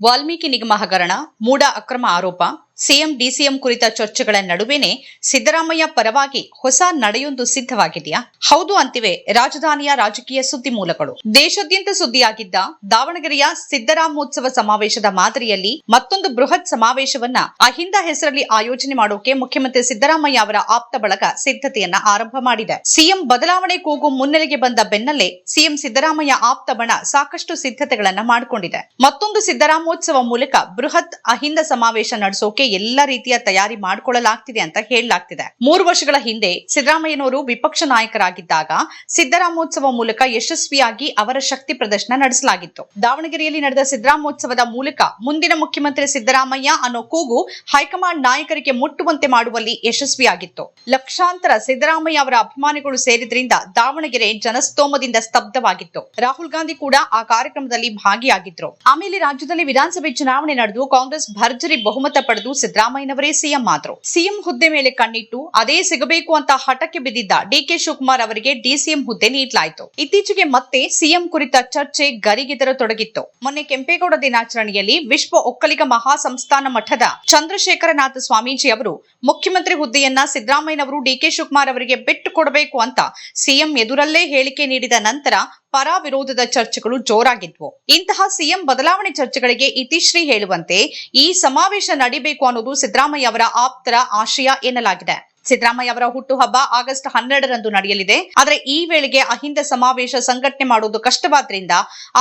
ವಾಲ್ಮೀಕಿ ನಿಗಮ ಹಗರಣ ಮೂಡ ಅಕ್ರಮ ಆರೋಪ ಸಿಎಂ, ಡಿಸಿಎಂ ಕುರಿತ ಚರ್ಚೆಗಳ ನಡುವೆನೇ ಸಿದ್ದರಾಮಯ್ಯ ಪರವಾಗಿ ಹೊಸ ನಡೆಯೊಂದು ಸಿದ್ಧವಾಗಿದೆಯಾ? ಹೌದು ಅಂತಿವೆ ರಾಜಧಾನಿಯ ರಾಜಕೀಯ ಸುದ್ದಿ ಮೂಲಗಳು. ದೇಶಾದ್ಯಂತ ಸುದ್ದಿಯಾಗಿದ್ದ ದಾವಣಗೆರೆಯ ಸಿದ್ದರಾಮೋತ್ಸವ ಸಮಾವೇಶದ ಮಾದರಿಯಲ್ಲಿ ಮತ್ತೊಂದು ಬೃಹತ್ ಸಮಾವೇಶವನ್ನ ಅಹಿಂದ ಹೆಸರಲ್ಲಿ ಆಯೋಜನೆ ಮಾಡೋಕೆ ಮುಖ್ಯಮಂತ್ರಿ ಸಿದ್ದರಾಮಯ್ಯ ಅವರ ಆಪ್ತ ಬಳಗ ಸಿದ್ಧತೆಯನ್ನ ಆರಂಭ ಮಾಡಿದೆ. ಸಿಎಂ ಬದಲಾವಣೆ ಕೂಗು ಮುನ್ನೆಲೆಗೆ ಬಂದ ಬೆನ್ನಲ್ಲೇ ಸಿಎಂ ಸಿದ್ದರಾಮಯ್ಯ ಆಪ್ತ ಬಣ ಸಾಕಷ್ಟು ಸಿದ್ಧತೆಗಳನ್ನ ಮಾಡಿಕೊಂಡಿದೆ. ಮತ್ತೊಂದು ಸಿದ್ದರಾಮೋತ್ಸವ ಮೂಲಕ ಬೃಹತ್ ಅಹಿಂದ ಸಮಾವೇಶ ನಡೆಸೋಕೆ ಎಲ್ಲ ರೀತಿಯ ತಯಾರಿ ಮಾಡಿಕೊಳ್ಳಲಾಗ್ತಿದೆ ಅಂತ ಹೇಳಲಾಗ್ತಿದೆ. ಮೂರು ವರ್ಷಗಳ ಹಿಂದೆ ಸಿದ್ದರಾಮಯ್ಯನವರು ವಿಪಕ್ಷ ನಾಯಕರಾಗಿದ್ದಾಗ ಸಿದ್ದರಾಮೋತ್ಸವ ಮೂಲಕ ಯಶಸ್ವಿಯಾಗಿ ಅವರ ಶಕ್ತಿ ಪ್ರದರ್ಶನ ನಡೆಸಲಾಗಿತ್ತು. ದಾವಣಗೆರೆಯಲ್ಲಿ ನಡೆದ ಸಿದ್ದರಾಮೋತ್ಸವದ ಮೂಲಕ ಮುಂದಿನ ಮುಖ್ಯಮಂತ್ರಿ ಸಿದ್ದರಾಮಯ್ಯ ಅನ್ನೋ ಕೂಗು ಹೈಕಮಾಂಡ್ ನಾಯಕರಿಗೆ ಮುಟ್ಟುವಂತೆ ಮಾಡುವಲ್ಲಿ ಯಶಸ್ವಿಯಾಗಿತ್ತು. ಲಕ್ಷಾಂತರ ಸಿದ್ದರಾಮಯ್ಯ ಅವರ ಅಭಿಮಾನಿಗಳು ಸೇರಿದ್ರಿಂದ ದಾವಣಗೆರೆ ಜನಸ್ತೋಮದಿಂದ ಸ್ತಬ್ಧವಾಗಿತ್ತು. ರಾಹುಲ್ ಗಾಂಧಿ ಕೂಡ ಆ ಕಾರ್ಯಕ್ರಮದಲ್ಲಿ ಭಾಗಿಯಾಗಿದ್ರು. ಆಮೇಲೆ ರಾಜ್ಯದಲ್ಲಿ ವಿಧಾನಸಭೆ ಚುನಾವಣೆ ನಡೆದು ಕಾಂಗ್ರೆಸ್ ಭರ್ಜರಿ ಬಹುಮತ ಪಡೆದು ಸಿದ್ದರಾಮಯ್ಯನವರೇ ಸಿಎಂ ಆದ್ರು. ಸಿಎಂ ಹುದ್ದೆ ಮೇಲೆ ಕಣ್ಣಿಟ್ಟು ಅದೇ ಸಿಗಬೇಕು ಅಂತ ಹಠಕ್ಕೆ ಬಿದ್ದಿದ್ದ ಡಿಕೆ ಶಿವಕುಮಾರ್ ಅವರಿಗೆ ಡಿಸಿಎಂ ಹುದ್ದೆ ನೀಡಲಾಯಿತು. ಇತ್ತೀಚೆಗೆ ಮತ್ತೆ ಸಿಎಂ ಕುರಿತ ಚರ್ಚೆ ಗರಿಗೆದರತೊಡಗಿತ್ತು. ಮೊನ್ನೆ ಕೆಂಪೇಗೌಡ ದಿನಾಚರಣೆಯಲ್ಲಿ ವಿಶ್ವ ಒಕ್ಕಲಿಗ ಮಹಾಸಂಸ್ಥಾನ ಮಠದ ಚಂದ್ರಶೇಖರನಾಥ ಸ್ವಾಮೀಜಿ ಅವರು ಮುಖ್ಯಮಂತ್ರಿ ಹುದ್ದೆಯನ್ನ ಸಿದ್ದರಾಮಯ್ಯನವರು ಡಿಕೆ ಶಿವಕುಮಾರ್ ಅವರಿಗೆ ಬಿಟ್ಟು ಕೊಡಬೇಕು ಅಂತ ಸಿಎಂ ಎದುರಲ್ಲೇ ಹೇಳಿಕೆ ನೀಡಿದ ನಂತರ ಪರ ವಿರೋಧದ ಚರ್ಚೆಗಳು ಜೋರಾಗಿದ್ವು. ಇಂತಹ ಸಿಎಂ ಬದಲಾವಣೆ ಚರ್ಚೆಗಳಿಗೆ ಇತಿಶ್ರೀ ಹೇಳುವಂತೆ ಈ ಸಮಾವೇಶ ನಡಿಬೇಕು ಅನ್ನೋದು ಸಿದ್ದರಾಮಯ್ಯ ಅವರ ಆಪ್ತರ ಆಶಯ ಎನ್ನಲಾಗಿದೆ. ಸಿದ್ದರಾಮಯ್ಯ ಅವರ ಹುಟ್ಟುಹಬ್ಬ ಆಗಸ್ಟ್ ಹನ್ನೆರಡರಂದು ನಡೆಯಲಿದೆ. ಆದರೆ ಈ ವೇಳೆಗೆ ಅಹಿಂದ ಸಮಾವೇಶ ಸಂಘಟನೆ ಮಾಡುವುದು ಕಷ್ಟವಾದ್ರಿಂದ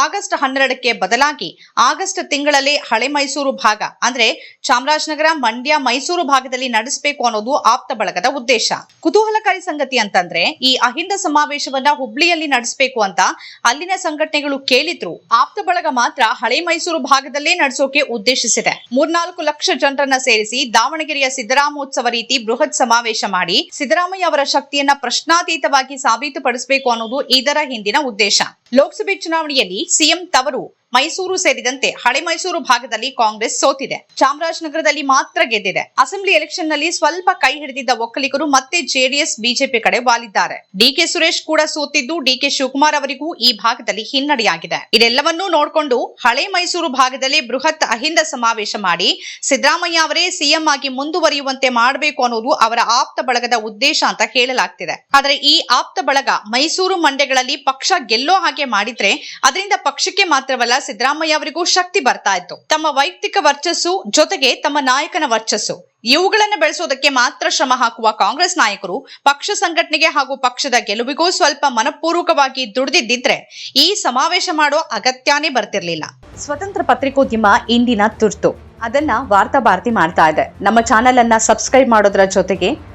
ಆಗಸ್ಟ್ ಹನ್ನೆರಡಕ್ಕೆ ಬದಲಾಗಿ ಆಗಸ್ಟ್ ತಿಂಗಳಲ್ಲೇ ಹಳೆ ಮೈಸೂರು ಭಾಗ, ಅಂದ್ರೆ ಚಾಮರಾಜನಗರ, ಮಂಡ್ಯ, ಮೈಸೂರು ಭಾಗದಲ್ಲಿ ನಡೆಸಬೇಕು ಅನ್ನೋದು ಆಪ್ತ ಬಳಗದ ಉದ್ದೇಶ. ಕುತೂಹಲಕಾರಿ ಸಂಗತಿ ಅಂತಂದ್ರೆ ಈ ಅಹಿಂದ ಸಮಾವೇಶವನ್ನ ಹುಬ್ಳಿಯಲ್ಲಿ ನಡೆಸಬೇಕು ಅಂತ ಅಲ್ಲಿನ ಸಂಘಟನೆಗಳು ಕೇಳಿದ್ರು. ಆಪ್ತ ಬಳಗ ಮಾತ್ರ ಹಳೆ ಮೈಸೂರು ಭಾಗದಲ್ಲೇ ನಡೆಸೋಕೆ ಉದ್ದೇಶಿಸಿದೆ. ಮೂರ್ನಾಲ್ಕು ಲಕ್ಷ ಜನರನ್ನ ಸೇರಿಸಿ ದಾವಣಗೆರೆಯ ಸಿದ್ದರಾಮೋತ್ಸವ ರೀತಿ ಬೃಹತ್ ಸಮಾವೇಶ ಮಾಡಿ ಸಿದ್ದರಾಮಯ್ಯ ಅವರ ಶಕ್ತಿಯನ್ನ ಪ್ರಶ್ನಾತೀತವಾಗಿ ಸಾಬೀತುಪಡಿಸಬೇಕು ಅನ್ನೋದು ಇದರ ಹಿಂದಿನ ಉದ್ದೇಶ. ಲೋಕಸಭೆ ಚುನಾವಣೆಯಲ್ಲಿ ಸಿಎಂ ತವರು ಮೈಸೂರು ಸೇರಿದಂತೆ ಹಳೆ ಮೈಸೂರು ಭಾಗದಲ್ಲಿ ಕಾಂಗ್ರೆಸ್ ಸೋತಿದೆ. ಚಾಮರಾಜನಗರದಲ್ಲಿ ಮಾತ್ರ ಗೆದ್ದಿದೆ. ಅಸೆಂಬ್ಲಿ ಎಲೆಕ್ಷನ್ನಲ್ಲಿ ಸ್ವಲ್ಪ ಕೈ ಹಿಡಿದಿದ್ದ ಒಕ್ಕಲಿಗರು ಮತ್ತೆ ಜೆಡಿಎಸ್, ಬಿಜೆಪಿ ಕಡೆ ವಾಲಿದ್ದಾರೆ. ಡಿಕೆ ಸುರೇಶ್ ಕೂಡ ಸೋತಿದ್ದು ಡಿಕೆ ಶಿವಕುಮಾರ್ ಅವರಿಗೂ ಈ ಭಾಗದಲ್ಲಿ ಹಿನ್ನಡೆಯಾಗಿದೆ. ಇದೆಲ್ಲವನ್ನೂ ನೋಡಿಕೊಂಡು ಹಳೆ ಮೈಸೂರು ಭಾಗದಲ್ಲಿ ಬೃಹತ್ ಅಹಿಂದ ಸಮಾವೇಶ ಮಾಡಿ ಸಿದ್ದರಾಮಯ್ಯ ಅವರೇ ಸಿಎಂ ಆಗಿ ಮುಂದುವರಿಯುವಂತೆ ಮಾಡಬೇಕು ಅನ್ನೋದು ಅವರ ಆಪ್ತ ಬಳಗದ ಉದ್ದೇಶ ಅಂತ ಹೇಳಲಾಗ್ತಿದೆ. ಆದರೆ ಈ ಆಪ್ತ ಬಳಗ ಮೈಸೂರು ಮಂಡ್ಯಗಳಲ್ಲಿ ಪಕ್ಷ ಗೆಲ್ಲೋ ಹಾಗೆ ಮಾಡಿದ್ರೆ ಅದರಿಂದ ಪಕ್ಷಕ್ಕೆ ಮಾತ್ರವಲ್ಲ ಸಿದ್ದರಾಮಯ್ಯ ಅವರಿಗೂ ಶಕ್ತಿ ಬರ್ತಾ ಇತ್ತು. ತಮ್ಮ ವೈಯಕ್ತಿಕ ವರ್ಚಸ್ಸು ಜೊತೆಗೆ ತಮ್ಮ ನಾಯಕನ ವರ್ಚಸ್ಸು. ಇವುಗಳನ್ನು ಬೆಳೆಸೋದಕ್ಕೆ ಮಾತ್ರ ಶ್ರಮ ಹಾಕುವ ಕಾಂಗ್ರೆಸ್ ನಾಯಕರು ಪಕ್ಷ ಸಂಘಟನೆಗೆ ಹಾಗೂ ಪಕ್ಷದ ಗೆಲುವಿಗೂ ಸ್ವಲ್ಪ ಮನಪೂರ್ವಕವಾಗಿ ದುಡಿದಿದ್ದಿದ್ರೆ ಈ ಸಮಾವೇಶ ಮಾಡೋ ಅಗತ್ಯನೇ ಬರ್ತಿರ್ಲಿಲ್ಲ. ಸ್ವತಂತ್ರ ಪತ್ರಿಕೋದ್ಯಮ ಇಂದಿನ ತುರ್ತು. ಅದನ್ನ ವಾರ್ತಾ ಭಾರತಿ ಮಾಡ್ತಾ ಇದೆ. ನಮ್ಮ ಚಾನೆಲ್ ಅನ್ನ ಸಬ್ಸ್ಕ್ರೈಬ್ ಮಾಡೋದ್ರ ಜೊತೆಗೆ